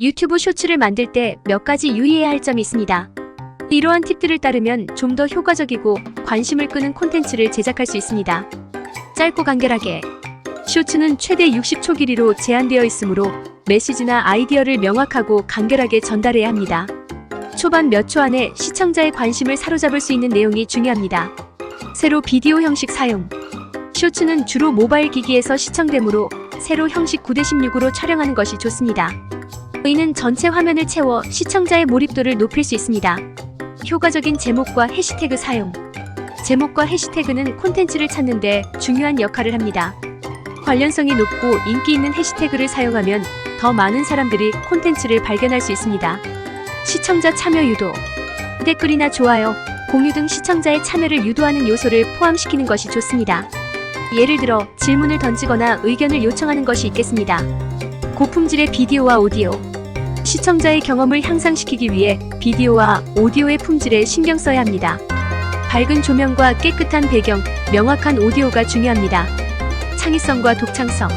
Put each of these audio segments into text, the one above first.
유튜브 쇼츠를 만들 때 몇 가지 유의해야 할 점이 있습니다. 이러한 팁들을 따르면 좀 더 효과적이고 관심을 끄는 콘텐츠를 제작할 수 있습니다. 짧고 간결하게 쇼츠는 최대 60초 길이로 제한되어 있으므로 메시지나 아이디어를 명확하고 간결하게 전달해야 합니다. 초반 몇 초 안에 시청자의 관심을 사로잡을 수 있는 내용이 중요합니다. 세로 비디오 형식 사용 쇼츠는 주로 모바일 기기에서 시청되므로 세로 형식 9대16으로 촬영하는 것이 좋습니다. 이는 전체 화면을 채워 시청자의 몰입도를 높일 수 있습니다. 효과적인 제목과 해시태그 사용. 제목과 해시태그는 콘텐츠를 찾는 데 중요한 역할을 합니다. 관련성이 높고 인기 있는 해시태그를 사용하면 더 많은 사람들이 콘텐츠를 발견할 수 있습니다. 시청자 참여 유도. 댓글이나 좋아요, 공유 등 시청자의 참여를 유도하는 요소를 포함시키는 것이 좋습니다. 예를 들어 질문을 던지거나 의견을 요청하는 것이 있겠습니다. 고품질의 비디오와 오디오. 시청자의 경험을 향상시키기 위해 비디오와 오디오의 품질에 신경 써야 합니다. 밝은 조명과 깨끗한 배경, 명확한 오디오가 중요합니다. 창의성과 독창성.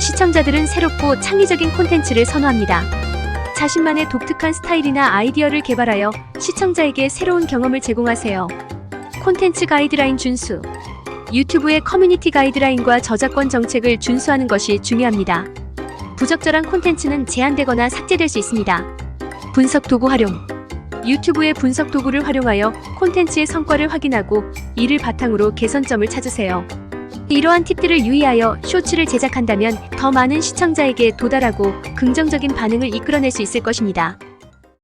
시청자들은 새롭고 창의적인 콘텐츠를 선호합니다. 자신만의 독특한 스타일이나 아이디어를 개발하여 시청자에게 새로운 경험을 제공하세요. 콘텐츠 가이드라인 준수. 유튜브의 커뮤니티 가이드라인과 저작권 정책을 준수하는 것이 중요합니다. 부적절한 콘텐츠는 제한되거나 삭제될 수 있습니다. 분석 도구 활용. 유튜브의 분석 도구를 활용하여 콘텐츠의 성과를 확인하고 이를 바탕으로 개선점을 찾으세요. 이러한 팁들을 유의하여 쇼츠를 제작한다면 더 많은 시청자에게 도달하고 긍정적인 반응을 이끌어낼 수 있을 것입니다.